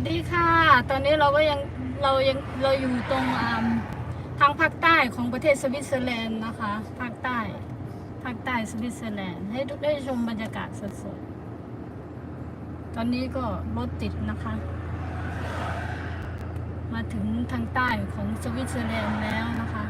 วัสดีค่ะ ตอนนี้เราก็ยังเรายังเราอยู่ตรงทางภาคใต้ของประเทศสวิตเซอร์แลนด์นะคะ ภาคใต้ ภาคใต้สวิตเซอร์แลนด์ให้ทุกได้ชมบรรยากาศสดๆ ตอนนี้ก็รถติดนะคะ มาถึงทางใต้ของสวิตเซอร์แลนด์แล้วนะคะ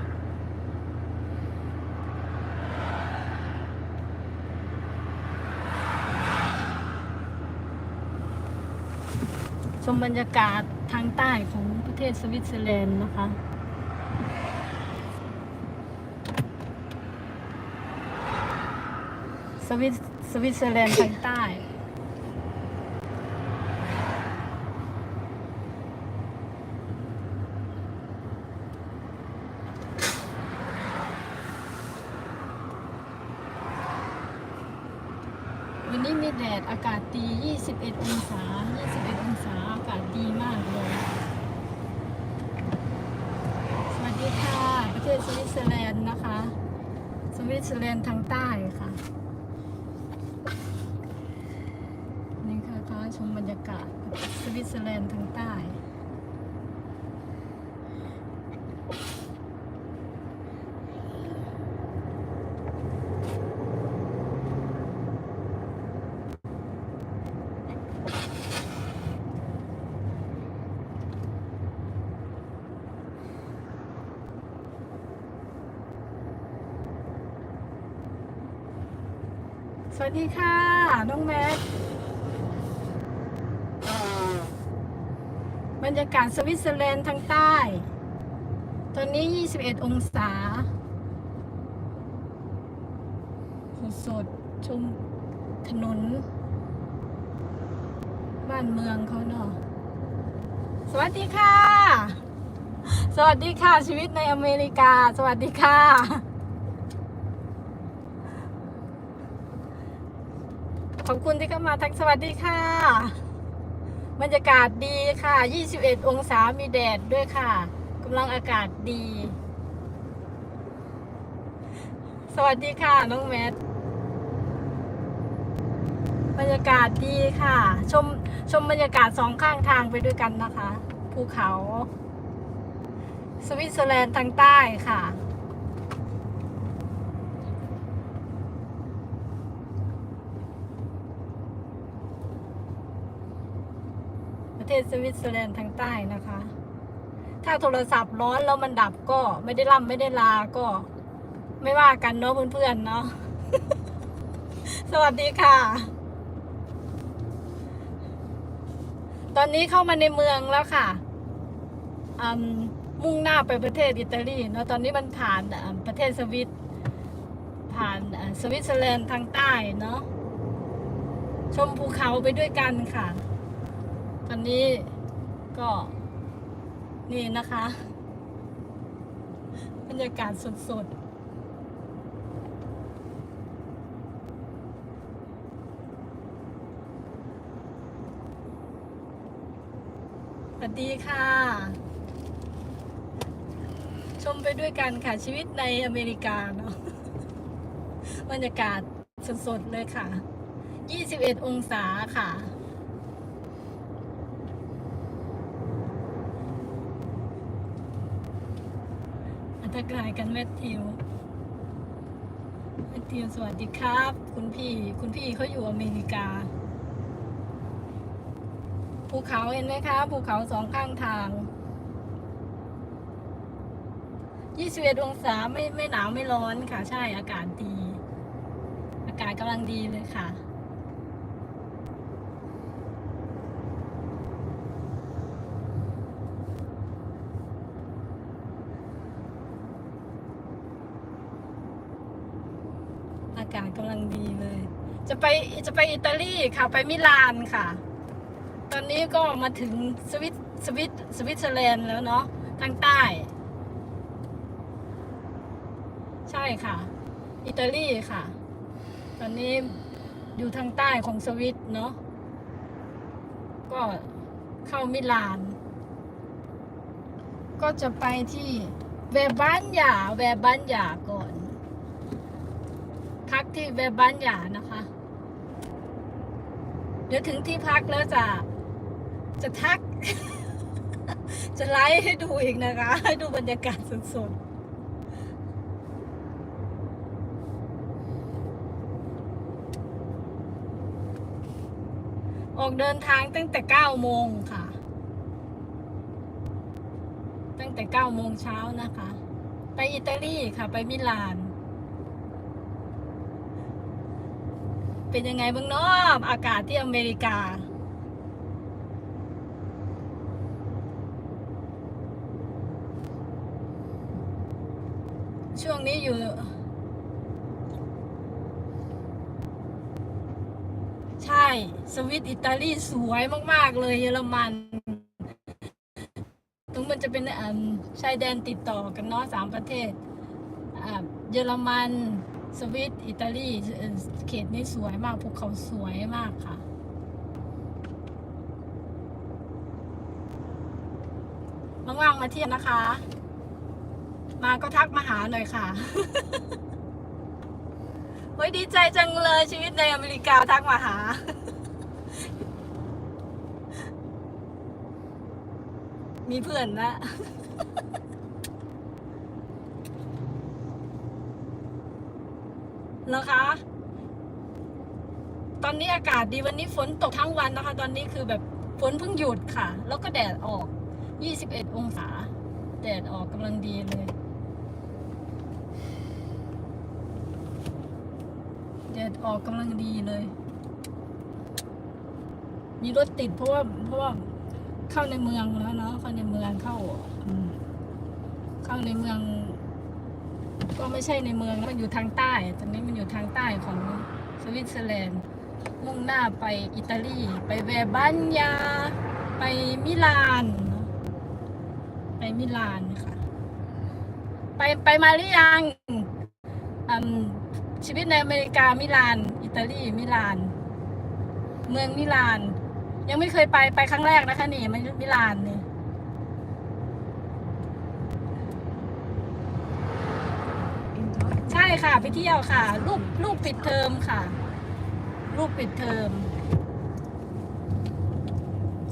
ช มบรรยากาศทางใต้ของประเทศสวิตเซอร์แลนด์นะคะ สวิตสวิตเซอร์แลนด์ทางใต้ วันนี้มี แดดอากาศดี 21 องศา 21 องศา อากาศดีมากเลย สวัสดีค่ะ ประเทศสวิตเซอร์แลนด์นะคะ สวิตเซอร์แลนด์ทางใต้ค่ะ นี่ค่ะท้าชมบรรยากาศสวิตเซอร์แลนด์ทางใต้ สวัสดีค่ะ น้องแม็กบรรยากาศสวิตเซอร์แลนด์ทางใต้ ตอนนี้ 21 องศา สดๆชมถนน บ้านเมืองเขาเนาะสวัสดีค่ะ สวัสดีค่ะชีวิตในอเมริกา สวัสดีค่ะ ขอบคุณที่เข้ามาทักสวัสดีค่ะ บรรยากาศดีค่ะ 21 องศามีแดดด้วยค่ะกำลังอากาศดี สวัสดีค่ะ น้องแมทบรรยากาศดีค่ะ ชมชมบรรยากาศสองข้างทางไปด้วยกันนะคะ ภูเขา สวิตเซอร์แลนด์ทางใต้ค่ะ ประ เทศสวิตเซอร์แลนด์ทางใต้นะคะ ถ้าโทรศัพท์ร้อนแล้วมันดับก็ไม่ได้ล่ำไม่ได้ลาก็ ไม่ว่ากันเนาะเพื่อนๆเนาะสวัสดีค่ะ ตอนนี้เข้ามาในเมืองแล้วค่ะอืมมุ่งหน้าไปประเทศอิตาลีเนาะตอนนี้มันผ่านประเทศสวิต ผ่านสวิตเซอร์แลนด์ทางใต้เนาะชมภูเขาไปด้วยกันค่ะ ตอนนี้ก็นี่นะคะ บรรยากาศสดๆสวัสดีค่ะ ชมไปด้วยกันค่ะชีวิตในอเมริกาเนาะบรรยากาศสดๆเลยค่ะ 21 องศาค่ะ ทักทายกันแมทธิวแมทธิวสวัสดีครับ คุณพี่คุณพี่เขาอยู่อเมริกา ภูเขาเห็นไหมคะภูเขาสองข้างทาง21องศาไม่ไม่หนาวไม่ร้อนค่ะ ใช่อากาศดี อากาศกำลังดีเลยค่ะ อากาศกำลังดีเลย จะ ไปจะไปอิตาลีค่ะ ไปมิลานค่ะ ตอนนี้ก็มาถึงสวิตสวิตสวิตเซอร์แลนด์แล้วเนาะทางใต้ ใช่ค่ะ อิตาลีค่ะ ตอนนี้อยู่ทางใต้ของสวิตเนาะก็เข้ามิลาน ก็จะไปที่เวบันยาเวบันยาก่อนพักที่เวบันยานะคะ เดี๋ยวถึงที่พักแล้วจะจะทัก จะไลฟ์ให้ดูอีกนะคะ ให้ดูบรรยากาศสดๆออกเดินทางตั้งแต่9โมงค่ะ ตั้งแต่9โมงเช้านะคะ ไปอิตาลีค่ะ ไปมิลาน เป็นยังไงบ้างเนาะอากาศที่อเมริกา ช่วงนี้อยู่ใช่ สวิตอิตาลีสวยมาก ๆ เลยเยอรมัน ตรงมันจะเป็นอ่าชายแดนติดต่อกันเนาะสามประเทศ เยอรมัน สวิตอิตาลีเขตนี้สวยมากภูเขาสวยมากค่ะ ว่างๆมาเที่ยวนะคะ มาก็ทักมาหาหน่อยค่ะเฮ้ยดีใจจังเลยชีวิตในอเมริกาทักมาหามีเพื่อนละ แล้วคะ ตอนนี้อากาศดีวันนี้ฝนตกทั้งวันนะคะ ตอนนี้คือแบบฝนเพิ่งหยุดค่ะ แล้วก็แดดออก 21 องศา แดดออกกำลังดีเลย แดดออกกำลังดีเลย มีรถติดเพราะว่าเพราะว่าเข้าในเมืองแล้วเนาะเข้าในเมืองเข้า เข้าในเมือง ก็ไม่ใช่ในเมืองมันอยู่ทางใต้ตอนนี้มันอยู่ทางใต้ของสวิตเซอร์แลนด์ มุ่งหน้าไปอิตาลี ไปแวบันยา ไปมิลานเนอะไปมิลานค่ะ ไปไปมาหรือยังชีวิตในอเมริกามิลาน อิตาลีมิลาน เมืองมิลาน ยังไม่เคยไปไปครั้งแรกนะคะนี่มิมิลานนี่ ใช่ ค่ะ ไปเที่ยวค่ะ ลูกลูกปิดเทอมค่ะ ลูกปิดเทอม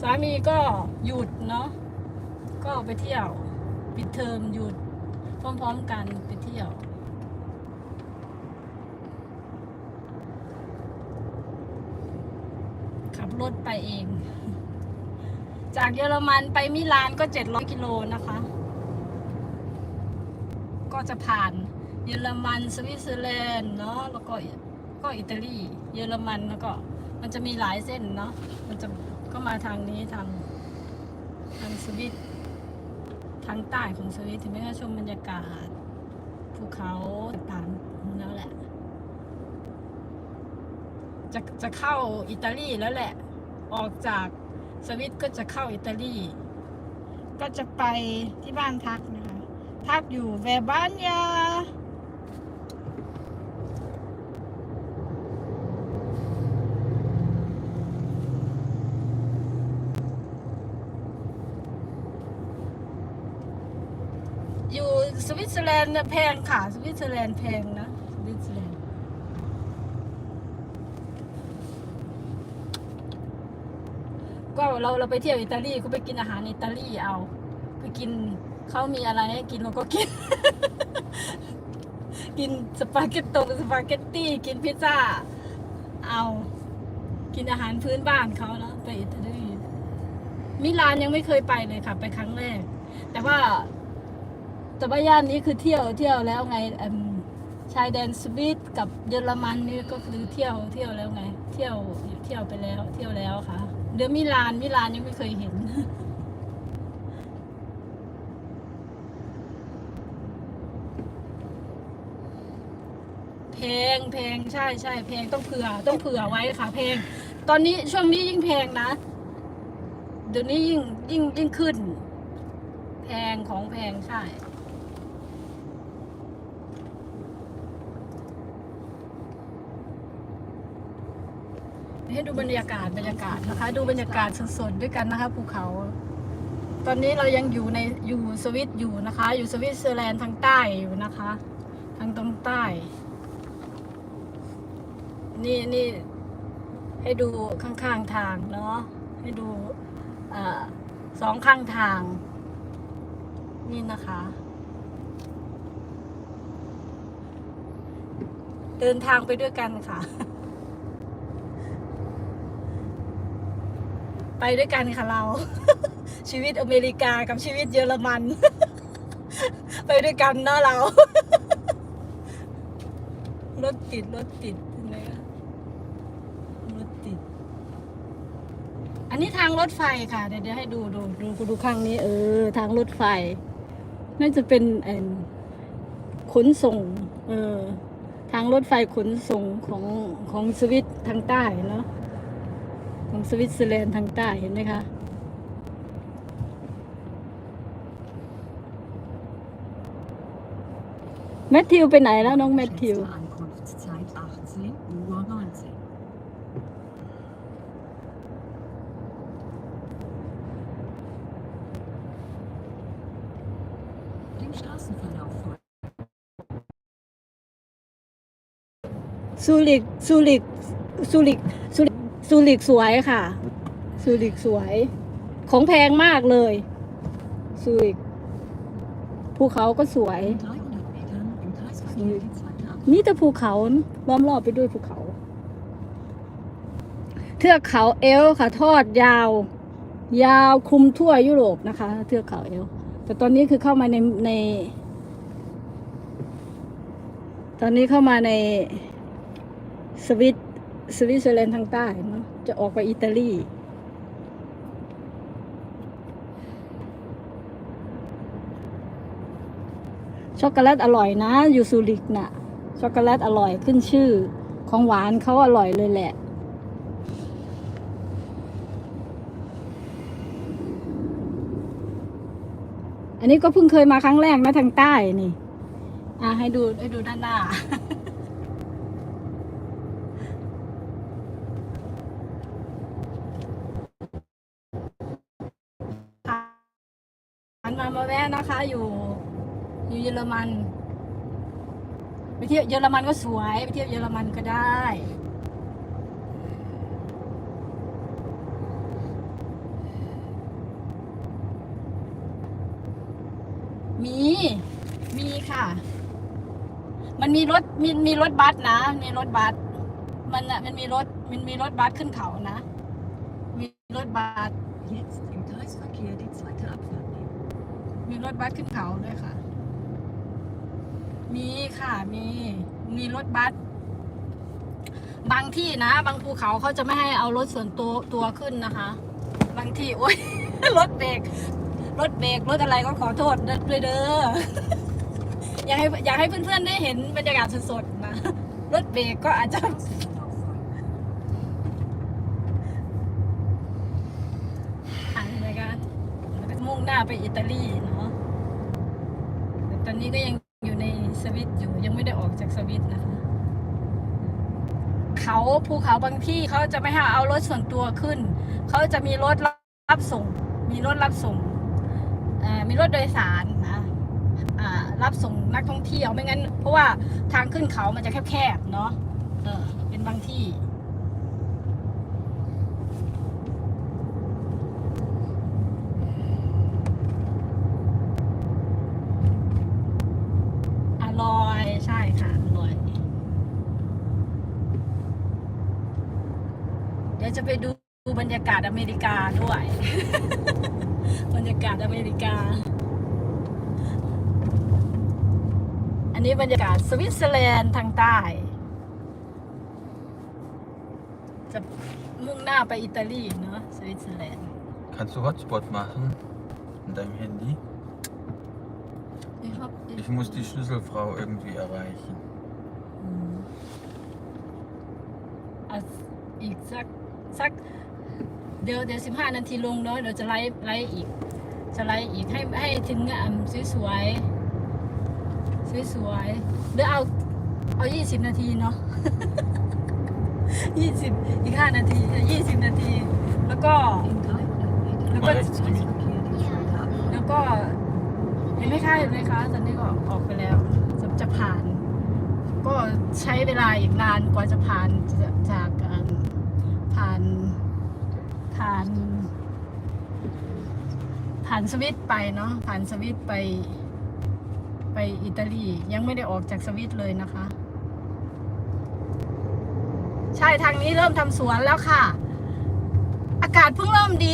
สามีก็หยุดเนาะก็ไปเที่ยว ปิดเทอมหยุด พร้อมๆกันไปเที่ยวขับรถไปเอง จากเยอรมันไปมิลานก็700กิโลนะคะ ก็จะผ่าน เยอรมันสวิตเซอร์แลนด์เนาะแล้วก็ก็อิตาลีเยอรมันแล้วก็ มันจะมีหลายเส้นเนาะมันจะก็มาทางนี้ทางทางสวิตทางใต้ของสวิตถึงแม้ว่าชมบรรยากาศภูเขาต่างๆแล้วแหละ จะจะเข้าอิตาลีแล้วแหละ ออกจากสวิตก็จะเข้าอิตาลี ก็จะไปที่บ้านพักนะคะพักอยู่แวบานยา อยู่สวิ ตเซอร์แลนด์เนี่ยแพงค่ะ สวิตเซอร์แลนด์แพงนะสวิตเซอร์แลนด์ก็เราเราไปเที่ยวอิตาลีก็ไปกินอาหารอิตาลีเอา ไปกินเขามีอะไรให้กินเราก็กิน กินสปาเกตโตสปาเกตตี้กินพิซซ่า เอา กินอาหารพื้นบ้านเขาเนาะไปอิตาลีมิลานยังไม่เคยไปเลยค่ะ ไปครั้งแรก แต่ว่า แต่ว่าย่านนี้คือเที่ยวเที่ยวแล้วไงชายแดนสวิตกับเยอรมันนี่ก็คือเที่ยวเที่ยวแล้วไง เที่ยวเที่ยวไปแล้วเที่ยวแล้วค่ะ เดี๋ยวมิลานมิลานยังไม่เคยเห็นแพงแพงใช่ใช่แพงต้องเผื่อต้องเผื่อไว้ค่ะแพง ตอนนี้ช่วงนี้ยิ่งแพงนะ เดี๋ยวนี้ยิ่งยิ่งยิ่งขึ้น แพงของแพงใช่ ให้ดูบรรยากาศบรรยากาศนะคะ ดูบรรยากาศสดๆด้วยกันนะคะภูเขา ตอนนี้เรายังอยู่ในอยู่สวิตอยู่นะคะ อยู่สวิตเซอร์แลนด์ทางใต้อยู่นะคะ ทางตรงใต้ นี่นี่ให้ดูข้างๆทางเนาะให้ดูอสองข้างทาง นี่นะคะ เดินทางไปด้วยกันค่ะ ไปด้วยกันค่ะเรา ชีวิตอเมริกากับชีวิตเยอรมัน ไปด้วยกันเนาะเรา รถติดรถติดนไหมคะรถติด อันนี้ทางรถไฟค่ะ เดี๋ยวเดี๋ยวให้ดูดูดูดูข้างนี้ เออ ทางรถไฟ น่าจะเป็นเอ่อขนส่ง เออ ทางรถไฟขนส่งของของสวิตทางใต้เนาะ ของสวิตเซอร์แลนด์ทางใต้เห็นไหมคะแมทธิวไปไหนแล้วน้องแมทธิว Geschätzte Ankunftszeit 18 Uhr ซูริกสวยค่ะซูริกสวย ของแพงมากเลยซูริกภูเขาก็สวยนี่แต่ภูเขาล้อมรอบไปด้วยภูเขา เทือกเขาเอลค่ะ ทอดยาว ยาวคลุมทั่วยุโรปนะคะ เทือกเขาเอล แต่ตอนนี้คือเข้ามาในใน ตอนนี้เข้ามาในสวิต สวิตเซอร์แลนด์ทางใต้เนาะจะออกไปอิตาลีช็อกโกแลตอร่อยนะ อยู่ซูริกน่ะช็อกโกแลตอร่อยขึ้นชื่อ ของหวานเขาอร่อยเลยแหละอันนี้ก็เพิ่งเคยมาครั้งแรกนะทางใต้นี่ อะให้ดูให้ดูด้านหน้า ผ่านมา มาแวะอยู่ อยู่เยอรมันไปเที่ยวเยอรมันก็สวยไปเที่ยวเยอรมันก็ได้มี มีค่ะ มันมีรถ มี มีรถบัสนะ มีรถบัส มันอะมันมีรถ มันมีรถบัสขึ้นเขานะ มีรถบัส มีรถบัสขึ้นเขาด้วยค่ะ มีค่ะ มี มีรถบัส บางที่นะ บางภูเขาเขาจะไม่ให้เอารถส่วนตัวตัวขึ้นนะคะ บางที่โอ้ยรถเบรก รถเบรก รถอะไรก็ขอโทษด้วยเด้อ อยากให้อยากให้เพื่อนๆได้เห็นบรรยากาศสดๆนะ รถเบรกก็อาจจะหันเลยกันมุ่งหน้าไปอิตาลีนะ อนนี้ก็ยังอยู่ในสวิตอยู่ยังไม่ได้ออกจากสวิตนะคะเขาภูเขาบางที่เขาจะไม่ให้เอารถส่วนตัวขึ้น เขาจะมีรถรับส่ง มีรถรับส่งมีรถโดยสารนะรับส่งนักท่องเที่ยวไม่งั้น เพราะว่าทางขึ้นเขามันจะแคบๆเนาะเเป็นบางที่ อร่อยใช่ค่ะอร่อย เดี๋ยวจะไปดูบร รยากาศอเมริกาด้วย บรรยากาศอเมริกา อันนี้บรรยากาศสวิตเซอร์แลนด์ทางใต้ จะมุ่งหน้าไปอิตาลีเนาะสวิตเซอร์แลนด์ Kannst du Hotspot machen in deinem Handy? Ich, hab, Ich muss die Schlüsselfrau irgendwie erreichen. อืมอะอีกสักสัก เดี๋ยวเดี๋ยวสิบห้านาทีลงเนาะเดี๋ยวจะไลฟ์ไลฟ์อีกจะไลฟ์อีกให้ให้ถึงอ่ำสวยๆสวยๆหรือเอาเอายี่สิบนาทีเนาะยี่สิบอีกห้านาทียี่สิบนาที แล้วก็ In 300 Metern im Aber- Kreisverkehr die zweite Abfahrt. แล้วก็เห็นไหมคะเห็นไหมคะตอนนี้ก็ออกไปแล้วจะจะผ่าน ก็ใช้เวลาอีกนานกว่าจะผ่านจากจากเอิ่มผ่าน ผ่าน ผ่านสวิตไปเนาะผ่านสวิตไป ไปอิตาลียังไม่ได้ออกจากสวิตเลยนะคะ ใช่ทางนี้เริ่มทำสวนแล้วค่ะ อากาศเพิ่งเริ่มดี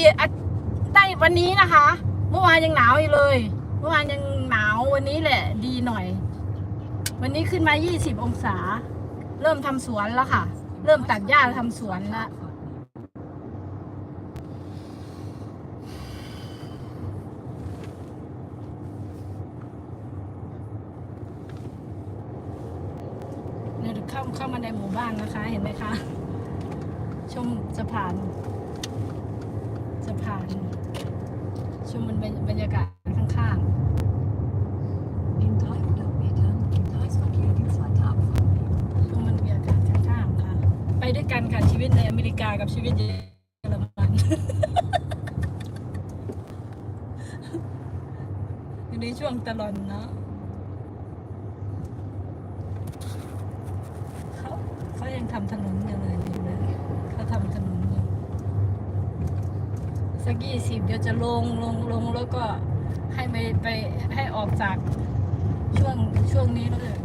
ได้วันนี้นะคะ เมื่อวานยังหนาวอยู่เลย เมื่อวานยังหนาววันนี้แหละ ดีหน่อย วันนี้ขึ้นมา 20 องศา เริ่มทำสวนแล้วค่ะ เริ่มตัดหญ้าทำสวนแล้ว เนี่ยเข้าเข้ามาในหมู่ บ้านนะคะ เห็นไหมคะ ชมสะพานสะพานชมมันเป็นบรรยากาศข้าง In 300 Metern im Kreisverkehr die zweite Abfahrt nehmen. ๆชมบรรยากาศข้างๆค่ะ ไปด้วยกันค่ะชีวิตในอเมริกากับชีวิตเยอรมันอยู่ในช่วงตลอนเนาะเขาเขายัง ทำถนนอยู่เลยดีเลยเขาทำถนนอยู่สักยี่สิบเดี๋ยวจะลงลงลงแล้วก็ให้ไปไปให้ออกจากช่วงช่วงนี้แล้วเลย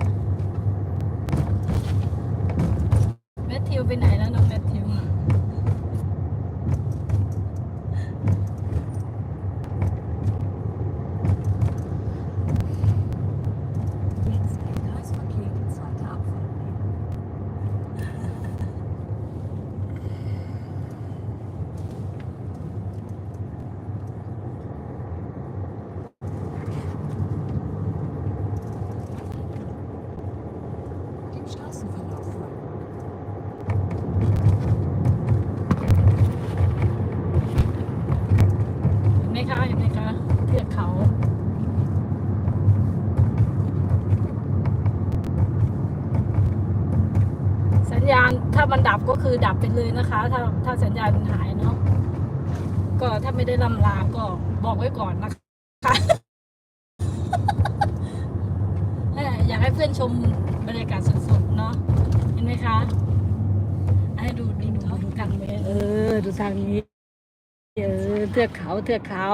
แมทธิวไปไหนแล้วเนาะแมทธิว Jetzt im Kreisverkehr die zweite Abfahrt nehmen. dem Straßenverlauf folgen. เห็นไหมคะเห็นไหมคะเทือกเขา สัญญาณถ้า มันดับก็คือดับไปเลยนะคะ ถ้าถ้าสัญญาณหายเนาะก็ถ้าไม่ได้ลำลาก็บอกไว้ก่อนนะคะเอ่ออยากให้เพื่อนชมบรรยากาศสดๆเนาะเห็นไหมคะให้ดูดูดูดูทางนี้เออ ดูทางนี้ เออเทือกเขาเทือกเขา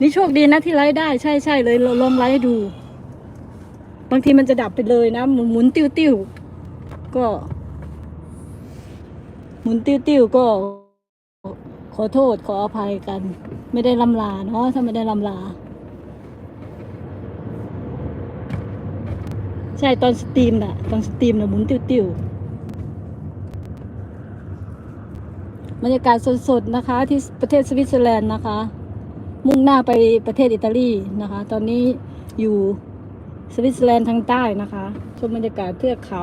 นี่โชคดีนะที่ไลฟ์ได้ใช่ใช่เลยเราลองไลฟ์ดู บางทีมันจะดับไปเลยนะ หมุนติ้วติ้วก็ หมุนติ้วติ้วก็ ขอโทษขออภัยกัน ไม่ได้ลำลาเนาะถ้าไม่ได้ลำลา ใช่ตอนสตรีมน่ะ ตอนสตรีมน่ะหมุนติ้วๆบรรยากาศสดๆนะคะ ที่ประเทศสวิตเซอร์แลนด์นะคะ มุ่งหน้าไปประเทศอิตาลีนะคะ ตอนนี้อยู่สวิตเซอร์แลนด์ทางใต้นะคะชมบรรยากาศเทือกเขา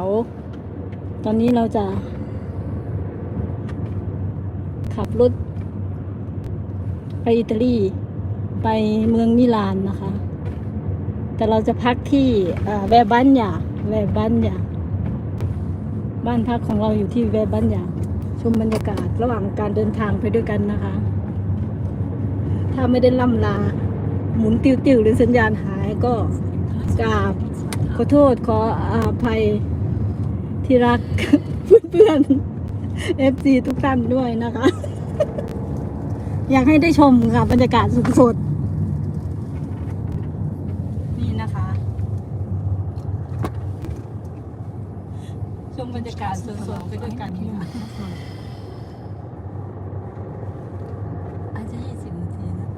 ตอนนี้เราจะ ขับรถ ไปอิตาลี ไปเมืองมิลานนะคะ แต่เราจะพักที่เอ่อแวบันยาแวบันยาบ้านพักของเราอยู่ที่แวบันยาชมบรรยากาศระหว่างการเดินทางไปด้วยกันนะคะ ถ้าไม่ได้ล่ำลา หมุนติ้วๆหรือสัญญาณหายก็กราบ ขอโทษขออาภัยที่รักเพื่อนๆ FC ทุกท่านด้วยนะคะ อยากให้ได้ชมค่ะบรรยากาศสดๆ นี่นะคะ ชมบรรยากาศสดๆไปด้วยกันค่ะอาจจะยี่สิบนาทีนะ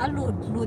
อะหลุดหลุดเฉยเลย no อืมสวิตเซอร์แลนด์ สวิตเซอร์แลน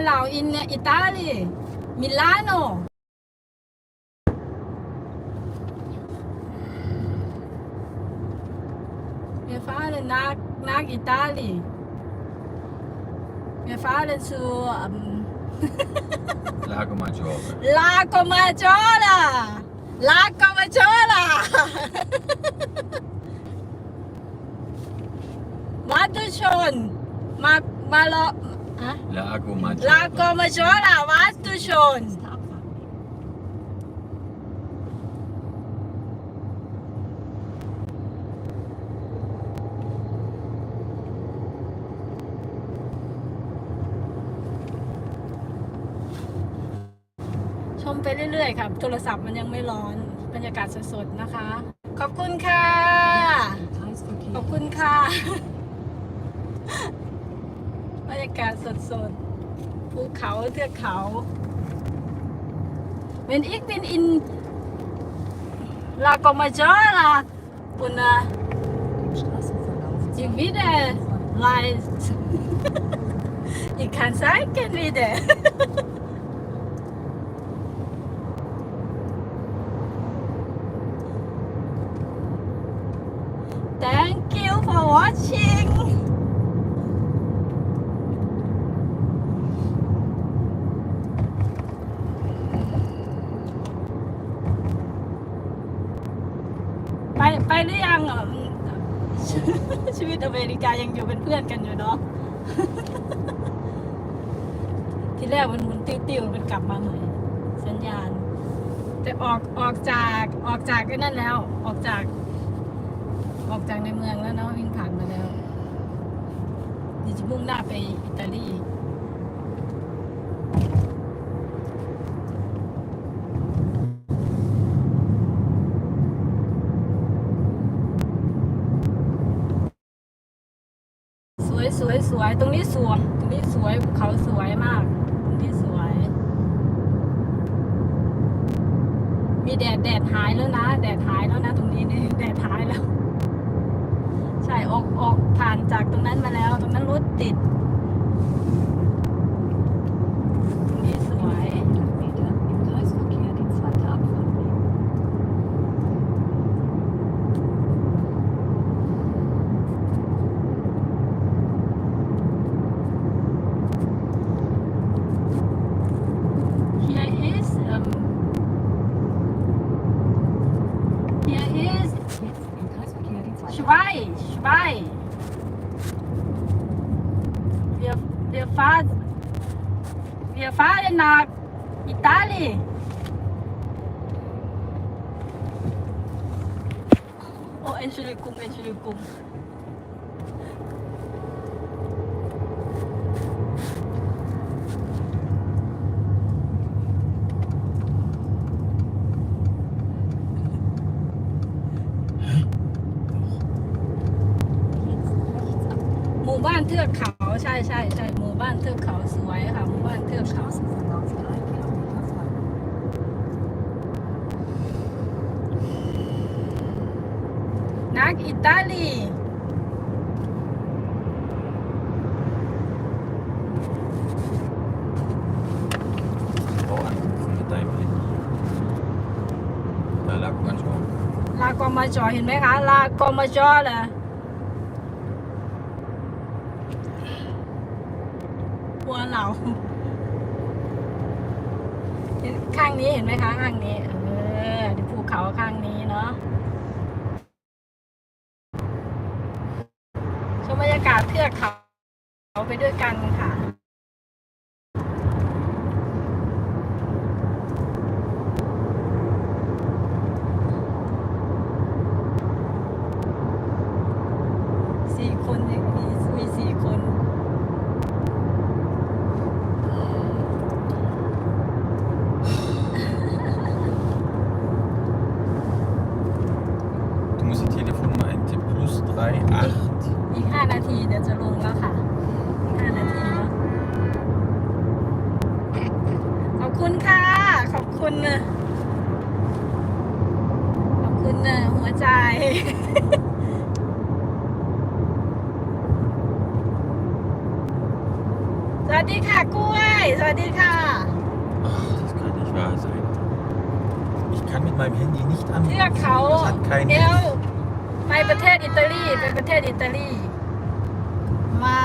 Urlaub in Italien, Milano. Wir fahren nach, nach Italien. Wir fahren zu ähm, Lago Maggiore. Lago Maggiore. Lago Maggiore. Warte schon. Ma, malo, hä? Lago Maggiore. Lago Maggiore, warte schon. Nächste Abfahrt nehmen. ชมไปเรื่อยๆครับ โทรศัพท์มันยังไม่ร้อน บรรยากาศสดๆ นะคะ ขอบคุณค่ะ Kreisverkehr. ขอบคุณค่ะบ รรยากาศสดๆภูเขาเทือกเขา Wenn ich bin in La Comaggiore und äh, Im Straßenverlauf ich wieder reist, ich kann zeigen wieder. Thank you for watching. ไปไปหรือยังอะ ชีวิตอเมริกายังอยู่เป็นเพื่อนกันอยู่เนาะ ที่แรกมันหมุนติ้วๆมันกลับมาใหม่สัญญาณ แต่ออกออกจากออกจากไอ้นั่นแล้ว ออกจาก ออกจากในเมืองแล้วเนาะวิ่งผ่านมาแล้วดิจะมุ่งหน้าไปอิตาลี na Itali. Oh, Angelic Kung, Angelic Kung. Lago Maggiore. ลากอมาจอเห็นไหมคะลากอมาจอเลยหัวเราเห็นข้างนี้เห็นไหมคะ ข้างนี้ เออที่ภูเขาข้างนี้เนาะชมบรรยากาศเทือกเขาไปด้วยกันค่ะ สี่คนยังมีมีสี่คน Du musst die Telefonnummer eintippen. Plus 38. อีกห้านาทีเดี๋ยวจะลงแล้วค่ะอีกห้านาทีเนาะขอบคุณค่ะ ขอบคุณนะขอบคุณนะหัวใจ สวัสดีค่ะกล้วย วัสดีค่ะ Ach, das kann nicht wahr sein. Ich kann mit meinem Handy nicht เทือก anrufen. เขา Das hat kein เอล Netz. ไปประเทศอิตาลีไปประเทศอิตาลี มา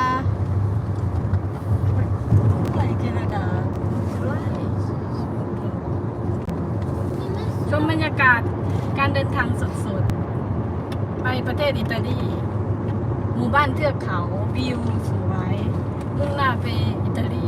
ไปแคนาดาชมบรรยาศการเดินทางสดๆ ไปประเทศอิตาลี หมู่บ้านเทือกเขาวิวสวย มุ่งหน้าไปอิตาลี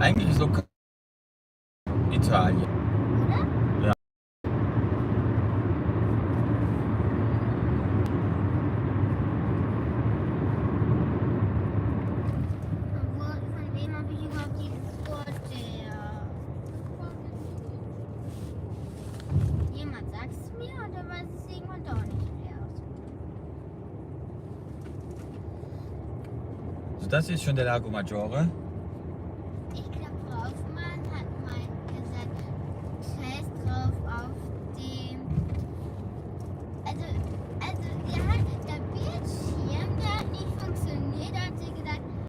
Eigentlich so Italien. Das ist schon der Lago Maggiore.